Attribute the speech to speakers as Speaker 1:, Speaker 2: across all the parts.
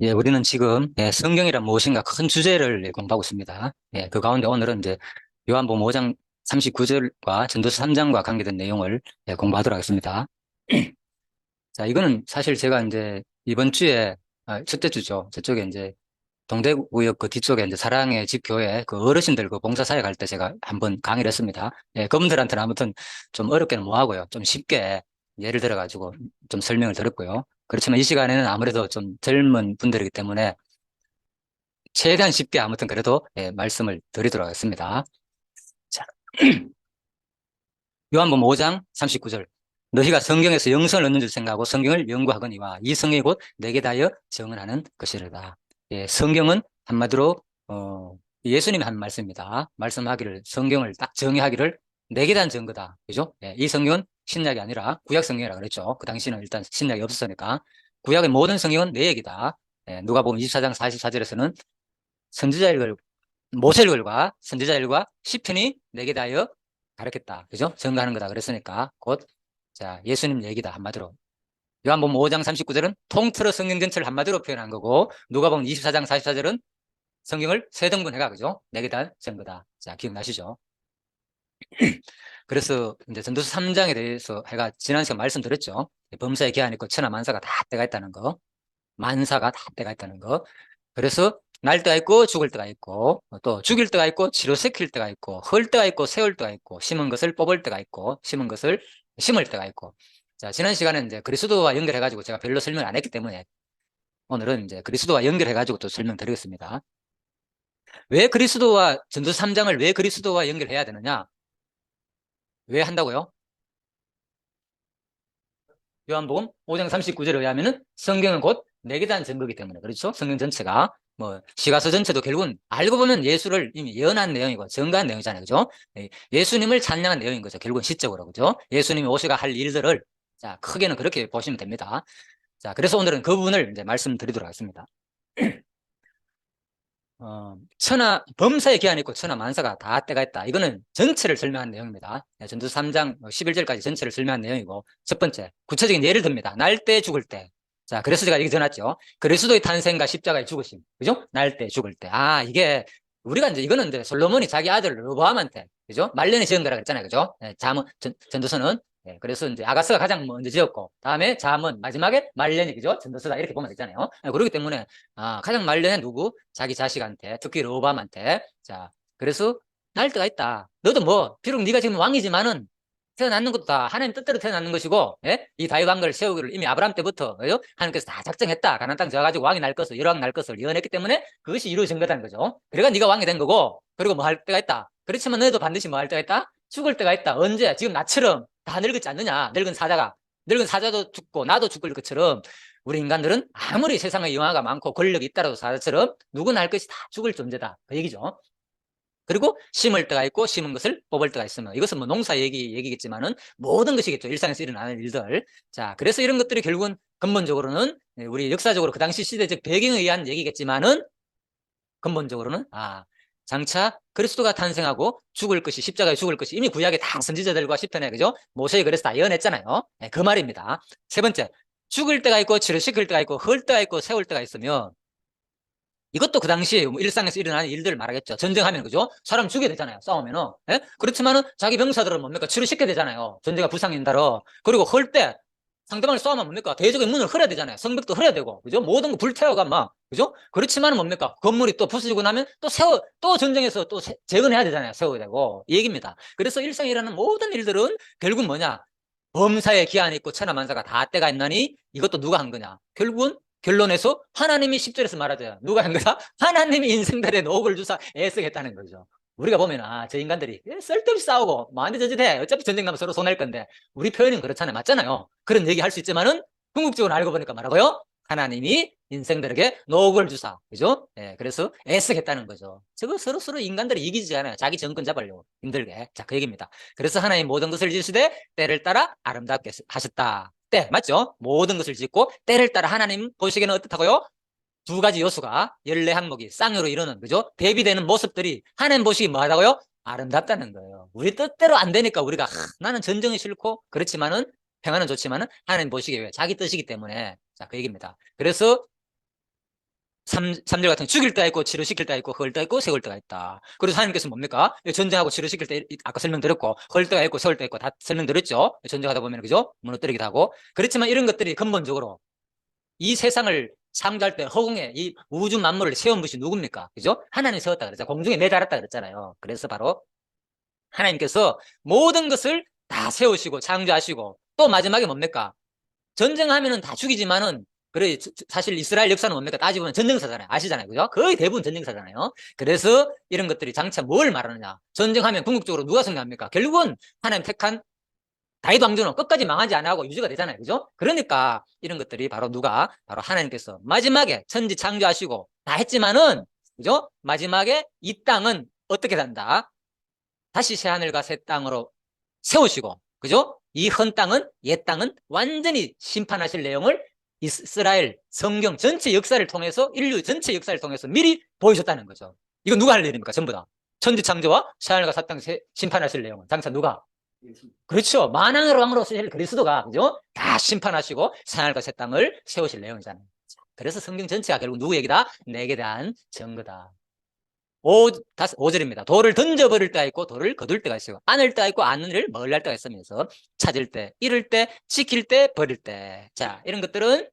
Speaker 1: 예, 우리는 지금 예, 성경이란 무엇인가 큰 주제를 예, 공부하고 있습니다. 예, 그 가운데 오늘은 이제 요한복음 5장 39절과 전도서 3장과 관계된 내용을 예, 공부하도록 하겠습니다. 자, 이거는 사실 제가 이제 이번 주에 아, 첫째 주죠. 저쪽에 이제 동대구역 그 뒤쪽에 이제 사랑의 집 교회 그 어르신들 그 봉사사역 할때 제가 한번 강의를 했습니다. 예, 그분들한테는 아무튼 좀 어렵게는 뭐 하고요. 좀 쉽게 예를 들어 가지고 좀 설명을 드렸고요. 그렇지만 이 시간에는 아무래도 좀 젊은 분들이기 때문에 최대한 쉽게 아무튼 그래도 예, 말씀을 드리도록 하겠습니다. 자, 요한복음 5장 39절. 너희가 성경에서 영성을 얻는 줄 생각하고 성경을 연구하거니와 이 성경이 곧 내게 다여 정언하는 것이로다. 예, 성경은 한마디로 어, 예수님이 한 말씀입니다. 말씀하기를 성경을 딱 정의하기를 내게 단 증거다. 그죠? 예, 이 성경은 신약이 아니라 구약 성경이라 그랬죠. 그 당시는 일단 신약이 없었으니까 구약의 모든 성경은 내 얘기다. 예, 누가 보면 24장 44절에서는 선지자 일글 모세 일글과 선지자 일과 시편이 내게 다여 가르쳤다. 그죠? 증거하는 거다. 그랬으니까 곧 자, 예수님 얘기다. 한마디로. 요한복음 5장 39절은 통틀어 성경 전체를 한마디로 표현한 거고 누가 보면 24장 44절은 성경을 세 등분해가 그죠? 내게 단 증거다. 자, 기억나시죠? 그래서 이제 전도서 3장에 대해서 해가 지난 시간 말씀드렸죠. 범사의 기한 있고 천하 만사가 다 때가 있다는 거. 만사가 다 때가 있다는 거. 그래서 날 때가 있고 죽을 때가 있고 또 죽일 때가 있고 치료시킬 때가 있고 헐 때가 있고 세울 때가 있고 심은 것을 뽑을 때가 있고 심은 것을 심을 때가 있고 자 지난 시간에 이제 그리스도와 연결해 가지고 제가 별로 설명을 안 했기 때문에 오늘은 이제 그리스도와 연결해 가지고 또 설명드리겠습니다. 왜 그리스도와 전도 3장을 왜 그리스도와 연결해야 되느냐? 왜 한다고요? 요한복음 5장 39절에 의하면은 성경은 곧 내게 대한 증거이기 때문에 그렇죠? 성경 전체가 뭐 시가서 전체도 결국은 알고 보면 예수를 이미 예언한 내용이고 증거한 내용이잖아요. 그죠? 예, 예수님을 찬양한 내용인 거죠. 결국은 시적으로 그죠? 예수님이 오시가 할 일들을 자, 크게는 그렇게 보시면 됩니다. 자, 그래서 오늘은 그 부분을 이제 말씀드리도록 하겠습니다. 어, 천하, 범사의 기한이 있고 천하 만사가 다 때가 있다. 이거는 전체를 설명한 내용입니다. 네, 전두 3장 11절까지 전체를 설명한 내용이고, 첫 번째, 구체적인 예를 듭니다. 날 때 죽을 때. 자, 그래서 제가 얘기 전했죠. 그리스도의 탄생과 십자가의 죽으심. 그죠? 날 때 죽을 때. 아, 이게, 우리가 이제 이거는 이제 솔로몬이 자기 아들 르보암한테, 그죠? 말년에 지은 거라 그랬잖아요. 그죠? 네, 전, 전도서는 예, 그래서 이제 아가스가 가장 먼저 지었고, 다음에 잠은 마지막에 말년이 그죠? 전도서다 이렇게 보면 되잖아요. 예, 그렇기 때문에 아, 가장 말년에 누구? 자기 자식한테, 특히 로밤한테. 자, 그래서 날 때가 있다. 너도 뭐 비록 네가 지금 왕이지만은 태어났는 것도 다 하나님 뜻대로 태어났는 것이고, 예? 이 다윗 왕가를 세우기를 이미 아브라함 때부터 그죠? 하나님께서 다 작정했다. 가나안 땅 저가지고 왕이 날 것을 여러 왕날 것을 예언했기 때문에 그것이 이루어진 거다는 거죠. 그래가 네가 왕이 된 거고, 그리고 뭐 할 때가 있다. 그렇지만 너희도 반드시 뭐 할 때가 있다? 죽을 때가 있다. 언제? 지금 나처럼 다 늙었지 않느냐? 늙은 사자가. 늙은 사자도 죽고 나도 죽을 것처럼 우리 인간들은 아무리 세상에 영화가 많고 권력이 있다라도 사자처럼 누구나 할 것이 다 죽을 존재다. 그 얘기죠. 그리고 심을 때가 있고 심은 것을 뽑을 때가 있으면 이것은 뭐 농사 얘기 얘기겠지만은 모든 것이겠죠. 일상에서 일어나는 일들. 자, 그래서 이런 것들이 결국은 근본적으로는 우리 역사적으로 그 당시 시대적 배경에 의한 얘기겠지만은 근본적으로는 아 장차 그리스도가 탄생하고 죽을 것이 십자가에 죽을 것이 이미 구약에 다 선지자들과 시편에 그죠? 모세에 그래서 다 예언했잖아요. 네, 그 말입니다. 세 번째, 죽을 때가 있고 치료시킬 때가 있고 헐 때가 있고 세울 때가 있으면 이것도 그 당시 뭐 일상에서 일어나는 일들을 말하겠죠. 전쟁하면 그죠? 사람 죽여야 되잖아요. 싸우면은. 예? 그렇지만은 자기 병사들은 뭡니까? 치료시켜야 되잖아요. 전쟁가 부상인다로. 그리고 헐 때 상대방을 싸우면 뭡니까? 대적의 문을 흘려야 되잖아요. 성벽도 흘려야 되고, 그죠? 모든 거 불태워가 막, 그죠? 그렇지만은 뭡니까? 건물이 또 부서지고 나면 또 세워, 또 전쟁에서 또 세, 재건해야 되잖아요. 세워야 되고. 이 얘기입니다. 그래서 일상에 일어나는 모든 일들은 결국 뭐냐? 범사의 기한이 있고 천하만사가 다 때가 있나니 이것도 누가 한 거냐? 결국은 결론에서 하나님이 10절에서 말하죠. 누가 한 거다? 하나님이 인생들의 노을 주사 애쓰겠다는 거죠. 우리가 보면 아 저 인간들이 쓸데없이 싸우고 뭐한테 저짓해 어차피 전쟁 나면 서로 손할 건데 우리 표현은 그렇잖아요. 맞잖아요. 그런 얘기 할 수 있지만은 궁극적으로 알고 보니까 말하고요. 하나님이 인생들에게 노을 주사. 그죠? 예 그래서 애쓰겠다는 거죠. 저거 서로 서로 인간들이 이기지 않아요. 자기 정권 잡으려고 힘들게. 자 그 얘기입니다. 그래서 하나님 모든 것을 지으시되 때를 따라 아름답게 하셨다. 때 맞죠? 모든 것을 짓고 때를 따라 하나님 보시기에는 어떻다고요 두 가지 요소가 열네 항목이 쌍으로 이루는 그죠? 대비되는 모습들이 하나님 보시기 뭐하다고요? 아름답다는 거예요. 우리 뜻대로 안 되니까 우리가 하, 나는 전쟁이 싫고 그렇지만은 평화는 좋지만은 하나님 보시기에 왜 자기 뜻이기 때문에 자 그 얘기입니다. 그래서 삼 3절 같은 죽일 때가 있고 치료시킬 때가 있고 헐 때가 있고 세울 때가 있다. 그래서 하나님께서 뭡니까? 전쟁하고 치료시킬 때 이- 아까 설명드렸고 헐 때가 있고 세울 때가 있고 다 설명드렸죠. 전쟁하다 보면 그죠? 무너뜨리기도 하고 그렇지만 이런 것들이 근본적으로 이 세상을 창조할 때 허공에 이 우주 만물을 세운 분이 누굽니까? 그죠? 하나님 세웠다 그랬죠. 공중에 내달았다 그랬잖아요. 그래서 바로 하나님께서 모든 것을 다 세우시고 창조하시고 또 마지막에 뭡니까? 전쟁하면은 다 죽이지만은 그래 사실 이스라엘 역사는 뭡니까? 따지보면 전쟁사잖아요. 아시잖아요. 그죠? 거의 대부분 전쟁사잖아요. 그래서 이런 것들이 장차 뭘 말하느냐? 전쟁하면 궁극적으로 누가 승리합니까? 결국은 하나님 택한 다윗 왕조는 끝까지 망하지 않아 하고 유지가 되잖아요. 그죠? 그러니까 이런 것들이 바로 누가 바로 하나님께서 마지막에 천지 창조하시고 다 했지만은 그죠? 마지막에 이 땅은 어떻게 된다? 다시 새 하늘과 새 땅으로 세우시고 그죠? 이 헌 땅은 옛 땅은 완전히 심판하실 내용을 이스라엘 성경 전체 역사를 통해서 인류 전체 역사를 통해서 미리 보여줬다는 거죠. 이거 누가 할 일입니까? 전부 다. 천지 창조와 새 하늘과 새땅 심판하실 내용은 장차 누가? 그렇죠. 만왕의 왕으로서 실 그리스도가 그죠? 다 심판하시고 새 하늘과 새 땅을 세우실 내용이잖아요. 그래서 성경 전체가 결국 누구 얘기다? 내게 대한 증거다. 오, 다섯, 5절입니다. 돌을 던져버릴 때가 있고 돌을 거둘 때가 있어요. 안을 때가 있고 안을 멀할 때가 있으면서 찾을 때, 잃을 때, 지킬 때, 버릴 때. 자, 이런 것들은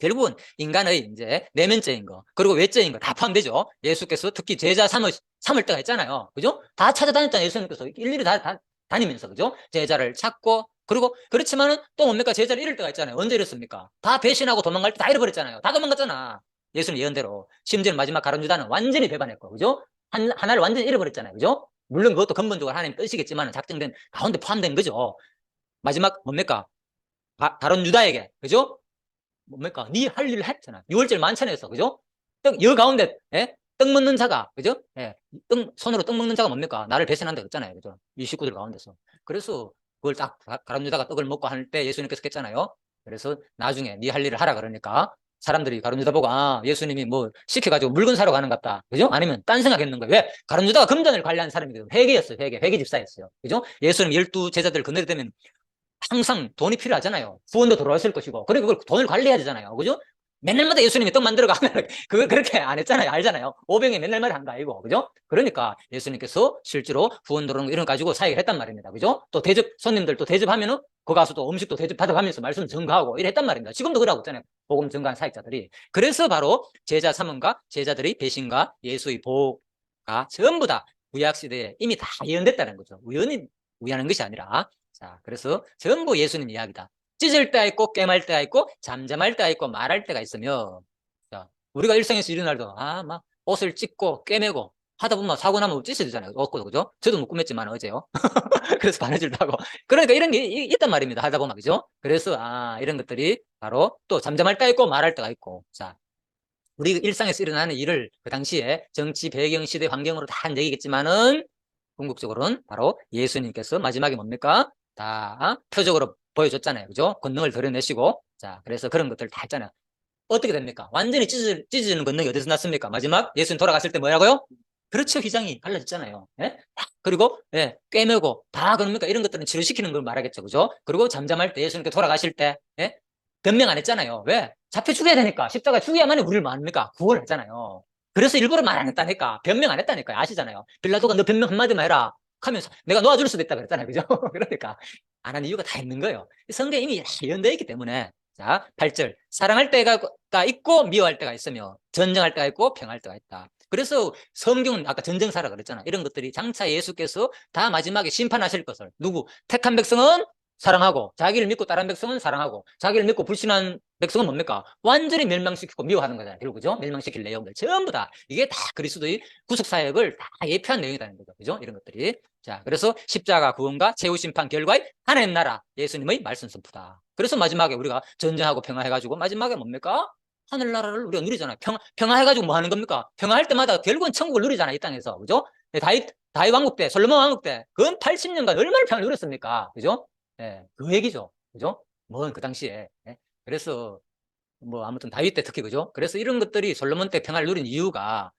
Speaker 1: 결국은 인간의 이제 내면적인 거, 그리고 외적인 거 다 포함되죠. 예수께서 특히 제자 삼을, 삼을 때가 있잖아요. 그죠? 다 찾아다녔잖아요. 예수님께서 일일이 다, 다 다니면서, 그죠? 제자를 찾고, 그리고 그렇지만은 또 뭡니까? 제자를 잃을 때가 있잖아요. 언제 잃었습니까? 다 배신하고 도망갈 때 다 잃어버렸잖아요. 다 도망갔잖아. 예수님 예언대로. 심지어 마지막 가론 유다는 완전히 배반했고, 그죠? 한, 하나를 완전히 잃어버렸잖아요. 그죠? 물론 그것도 근본적으로 하나님 뜻이겠지만 작정된 가운데 포함된 거죠. 마지막 뭡니까? 가, 가론 유다에게, 그죠? 뭡니까? 네 할 일을 했잖아. 6월절 만찬에서, 그죠? 떡, 여 가운데, 예? 떡 먹는 자가, 그죠? 예. 떡, 손으로 떡 먹는 자가 뭡니까? 나를 배신한다 그랬잖아요. 그죠? 이 식구들 가운데서. 그래서 그걸 딱 가- 가론 유다가 떡을 먹고 할 때 예수님께서 했잖아요. 그래서 나중에 네 할 일을 하라 그러니까 사람들이 가론 유다 보고 아 예수님이 뭐 시켜가지고 물건 사러 가는 것 같다. 그죠? 아니면 딴 생각했는 거예요. 왜? 가론 유다가 금전을 관리하는 사람이거든요. 회계였어요. 회계. 회계 집사였어요. 그죠? 예수님 열두 제자들 건너리 되면 항상 돈이 필요하잖아요. 후원도 들어왔을 것이고. 그리고 그걸 돈을 관리해야 되잖아요. 그죠? 맨날마다 예수님이 떡 만들어 가면 그걸 그렇게 안 했잖아요. 알잖아요. 오병에 맨날마다 한 거 아니고. 그죠? 그러니까 예수님께서 실제로 후원 들어오는 거 이런 거 가지고 사역을 했단 말입니다. 그죠? 또 대접, 손님들 또 대접하면은 그 가서 또 음식도 대접 받아가면서 말씀 증거하고 이래 했단 말입니다. 지금도 그러고 있잖아요. 복음 증거한 사역자들이. 그래서 바로 제자 삼음과 제자들의 배신과 예수의 보호가 전부 다 구약 시대에 이미 다 예언됐다는 거죠. 우연히 우연한 것이 아니라. 자, 그래서 전부 예수님 이야기다. 찢을 때가 있고, 깨말 때가 있고, 잠잠할 때가 있고, 말할 때가 있으며, 자, 우리가 일상에서 이런 날도, 아, 막, 옷을 찢고, 깨매고, 하다 보면 사고 나면 찢어야 되잖아요. 없고, 그죠? 저도 못 꾸몄지만, 어제요. 그래서 바느질도 하고. 그러니까 이런 게 이- 있단 말입니다. 하다 보면, 그죠? 그래서, 아, 이런 것들이 바로 또 잠잠할 때가 있고, 말할 때가 있고, 자, 우리 일상에서 일어나는 일을 그 당시에 정치, 배경, 시대, 환경으로 다 한 얘기겠지만은, 궁극적으로는 바로 예수님께서 마지막에 뭡니까? 다 표적으로 보여줬잖아요. 그죠? 권능을 드러내시고. 자, 그래서 그런 것들 다 했잖아요. 어떻게 됩니까? 완전히 찢어질, 찢어지는 권능이 어디서 났습니까? 마지막 예수님 돌아갔을 때 뭐라고요? 그렇죠. 휘장이 갈라졌잖아요. 예? 그리고, 예, 꿰매고, 다 그럽니까? 이런 것들은 치료시키는 걸 말하겠죠. 그죠? 그리고 잠잠할 때 예수님께 돌아가실 때, 예? 변명 안 했잖아요. 왜? 잡혀 죽여야 되니까. 십자가 죽여야만이 우리를 뭐합니까? 구원했잖아요. 그래서 일부러 말 안 했다니까. 변명 안 했다니까요. 아시잖아요. 빌라도가 너 변명 한마디만 해라. 하면서 내가 놓아줄 수도 있다 그랬잖아요. 그죠? 그러니까 안 한 이유가 다 있는 거예요. 성경에 이미 예언되어 있기 때문에. 자, 8절. 사랑할 때가 있고 미워할 때가 있으며 전쟁할 때가 있고 평할 때가 있다. 그래서 성경은 아까 전쟁사라 그랬잖아. 이런 것들이 장차 예수께서 다 마지막에 심판하실 것을 누구 택한 백성은 사랑하고 자기를 믿고 다른 백성은 사랑하고 자기를 믿고 불신한 백성은 뭡니까? 완전히 멸망시키고 미워하는 거잖아요. 결국 그죠? 멸망시킬 내용들 전부 다 이게 다 그리스도의 구속 사역을 다 예표한 내용이라는 거죠. 그죠? 이런 것들이 자, 그래서 십자가 구원과 최후 심판 결과의 하나님 나라 예수님의 말씀 선포다. 그래서 마지막에 우리가 전쟁하고 평화해가지고 마지막에 뭡니까? 하늘나라를 우리가 누리잖아요. 평, 평화해가지고 뭐 하는 겁니까? 평화할 때마다 결국은 천국을 누리잖아요. 이 땅에서. 그죠? 네, 다윗, 다윗 왕국 때, 솔로몬 왕국 때, 그 80년간 얼마나 평화를 누렸습니까? 그죠? 예, 그 얘기죠. 그죠? 뭔 그 당시에. 예? 그래서 뭐 아무튼 다윗 때 특히 그죠? 그래서 이런 것들이 솔로몬 때 평화를 누린 이유가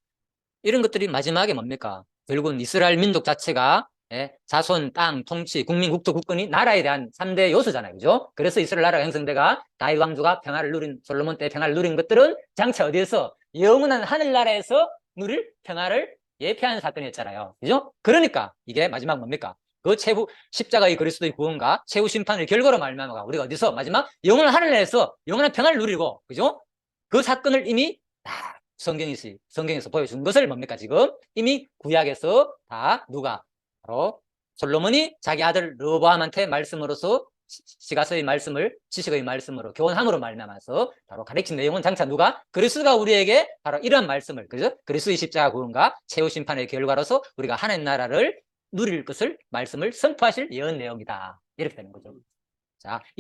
Speaker 1: 이런 것들이 마지막에 뭡니까? 결국은 이스라엘 민족 자체가 예, 자손, 땅, 통치, 국민, 국토, 국권이 나라에 대한 3대 요소잖아요. 그죠? 그래서 이스라엘 나라가 형성돼가 다윗 왕조가 평화를 누린, 솔로몬 때 평화를 누린 것들은 장차 어디에서 영원한 하늘나라에서 누릴 평화를 예표하는 사건이었잖아요. 그죠? 그러니까 이게 마지막 뭡니까? 그 최후 십자가의 그리스도의 구원과 최후 심판의 결과로 말미암아 우리가 어디서 마지막 영원한 하늘나라에서 영원한 평화를 누리고 그죠? 그 사건을 이미 다 성경에서 성경에서 보여준 것을 뭡니까 지금 이미 구약에서 다 누가 바로 솔로몬이 자기 아들 르보암한테 말씀으로서 시- 시가서의 말씀을 지식의 말씀으로 교훈함으로 말미암아서 바로 가르친 내용은 장차 누가 그리스도가 우리에게 바로 이런 말씀을 그죠? 그리스도의 십자가 구원과 최후 심판의 결과로서 우리가 하나님 나라를 누릴 것을 말씀을 선포하실 예언 내용이다 이렇게 되는 거죠. 자, 이